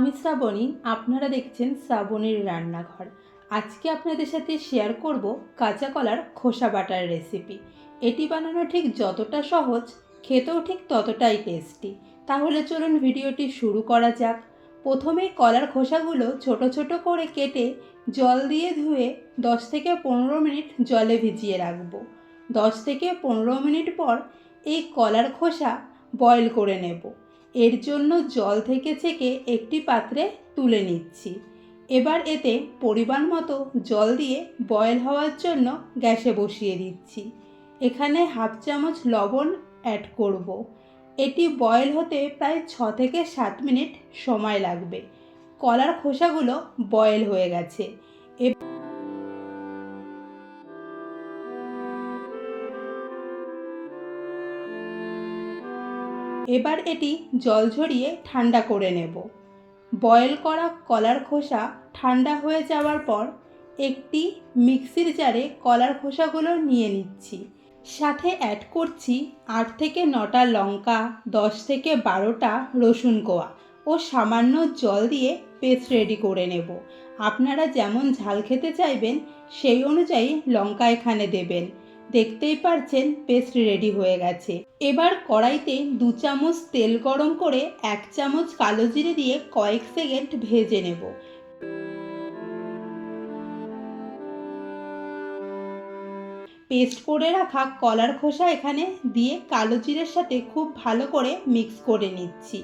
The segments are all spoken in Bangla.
আমি শ্রাবণী, আপনারা দেখছেন শ্রাবণীর রান্নাঘর। আজকে আপনাদের সাথে শেয়ার করব কাঁচা কলার খোসা বাটার রেসিপি এটি বানানো ঠিক যতটা সহজ, খেতেও ঠিক ততটাই টেস্টি তাহলে চলুন ভিডিওটি শুরু করা যাক। প্রথমেই কলার খোসাগুলো ছোট ছোট করে কেটে জল দিয়ে ধুয়ে দশ থেকে পনেরো মিনিট জলে ভিজিয়ে রাখব। দশ থেকে পনেরো মিনিট পর এই কলার খোসা বয়েল করে নেব। এর জন্য জল থেকে ছেঁকে একটি পাত্রে তুলে নিচ্ছি। এবার এতে পরিমাণ মতো জল দিয়ে বয়েল হওয়ার জন্য গ্যাসে বসিয়ে দিচ্ছি। এখানে হাফ চামচ লবণ অ্যাড করব। এটি বয়েল হতে প্রায় ছ থেকে সাত মিনিট সময় লাগবে। কলার খোসাগুলো বয়েল হয়ে গেছে। এবার এটি জল ঝরিয়ে ঠান্ডা করে নেব। বয়েল করা কলার খোসা ঠান্ডা হয়ে যাওয়ার পর একটি মিক্সির জারে কলার খোসাগুলো নিয়ে নিচ্ছি। সাথে অ্যাড করছি আট থেকে নটা লঙ্কা, দশ থেকে বারোটা রসুন কোয়া ও সামান্য জল দিয়ে পেস্ট রেডি করে নেব। আপনারা যেমন ঝাল খেতে চাইবেন, সেই অনুযায়ী লঙ্কা এখানে দেবেন। দেখতেই পারছেন পেস্ট রেডি হয়ে গেছে। এবার কড়াইতে দু চামচ তেল গরম করে এক চামচ কালো জিরে দিয়ে কয়েক সেকেন্ড ভেজে নেব। পেস্ট করে রাখা কলার খোসা এখানে দিয়ে কালো জিরের সাথে খুব ভালো করে মিক্স করে নিচ্ছি।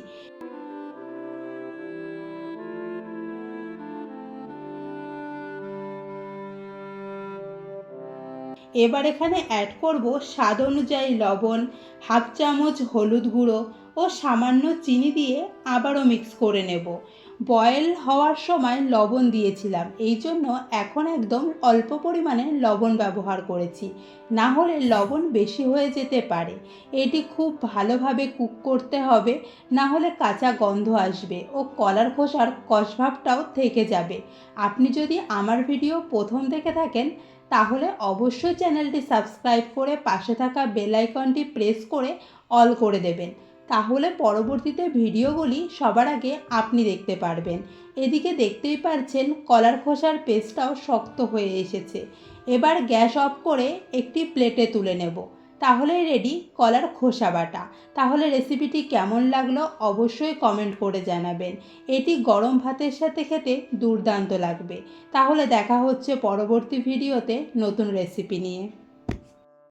এবার এখানে অ্যাড করব স্বাদ অনুযায়ী লবণ হাফ চামচ হলুদ গুঁড়ো ও সামান্য চিনি দিয়ে আবারও মিক্স করে নেব। বয়েল হওয়ার সময় লবণ দিয়েছিলাম, এই জন্য এখন একদম অল্প পরিমাণে লবণ ব্যবহার করেছি। না হলে লবণ বেশি হয়ে যেতে পারে। এটি খুব ভালোভাবে কুক করতে হবে, না হলে কাঁচা গন্ধ আসবে ও কলার খোসার কষভাবটাও থেকে যাবে। আপনি যদি আমার ভিডিও প্রথম দেখে থাকেন তাহলে অবশ্যই চ্যানেলটি সাবস্ক্রাইব করে পাশে থাকা বেল আইকনটি প্রেস করে অল করে দেবেন। তাহলে পরবর্তীতে ভিডিওগুলি সবার আগে আপনি দেখতে পারবেন। এদিকে দেখতেই পারছেন কলার খোসার পেস্টটাও শক্ত হয়ে এসেছে। এবার গ্যাস অফ করে একটি প্লেটে তুলে নেব। তাহলেই রেডি কলার খোসা বাটা। তাহলে রেসিপিটি কেমন লাগল অবশ্যই কমেন্ট করে জানাবেন। এটি গরম ভাতের সাথে খেতে দুর্দান্ত লাগবে। তাহলে দেখা হচ্ছে পরবর্তী ভিডিওতে নতুন রেসিপি নিয়ে।